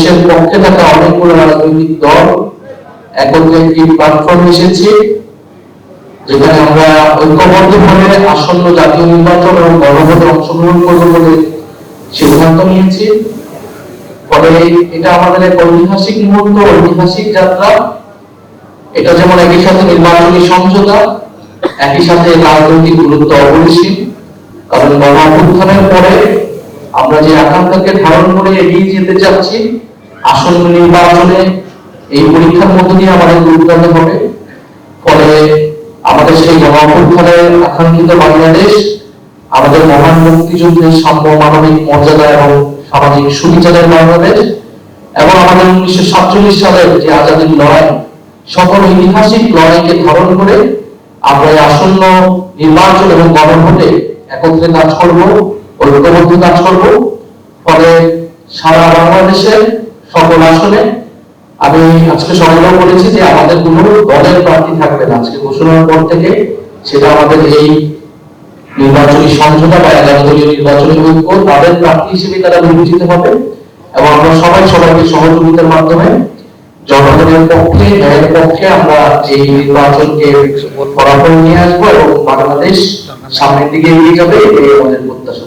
বাংলাদেশের পক্ষে থাকা অনেকগুলো রাজনৈতিক দল একত্রে একটি প্ল্যাটফর্ম এসেছি, যেখানে আমরা ঐক্যবদ্ধভাবে আসন্ন জাতীয় নির্বাচন এবং গণভোটে অংশগ্রহণ করব বলে সিদ্ধান্ত নিয়েছি। ফলে এটা আমাদের এক ঐতিহাসিক মুহূর্ত, ঐতিহাসিক যাত্রা। এটা যেমন একই সাথে নির্বাচনী সমঝোতা, একই সাথে রাজনৈতিক গুরুত্ব অপরিসীম। কারণ গণ অভ্যুত্থানের পরে আমরা যে আকাঙ্ক্ষাকে ধারণ করে এগিয়ে যেতে যাচ্ছি আসন্ন নির্বাচনে এই পরীক্ষার মধ্য দিয়ে আমাদের উদ্যোগ হবে। ফলে আমাদের সেই গণ অভ্যুত্থানের আকাঙ্ক্ষিত বাংলাদেশ, আমাদের মহান মুক্তিযুদ্ধের সাম্য মানবিক মর্যাদা এবং সামাজিক সুবিচারের বাংলাদেশ এবং আমাদের উনিশশো সাতচল্লিশ সালের যে আজাদীর লড়াই, সকল ঐতিহাসিক লড়াইকে ধারণ করে আমরা আসন্ন নির্বাচন এবং গণভোটে একত্রে কাজ করব, ঐক্যবদ্ধ কাজ করব। ফলে সারা বাংলাদেশের সকল আসনে আমি আজকে সকালেও বলেছি যে আমাদের কোনো দলের প্রার্থী থাকবে না। আজকে ঘোষণার পর থেকে সেটা আমাদের এই নির্বাচনী সমঝোতা বা এগারো দলীয় নির্বাচনী ঐক্য, তাদের প্রার্থী হিসেবে তারা বিবেচিত হবে এবং আমরা সবাই সবাইকে সহযোগিতার মাধ্যমে জনগণের পক্ষে, ন্যায়ের পক্ষে আমরা এই নির্বাচনকে ফলাফল নিয়ে আসব এবং বাংলাদেশ সামনের দিকে এগিয়ে যাবে, এটাই আমাদের প্রত্যাশা।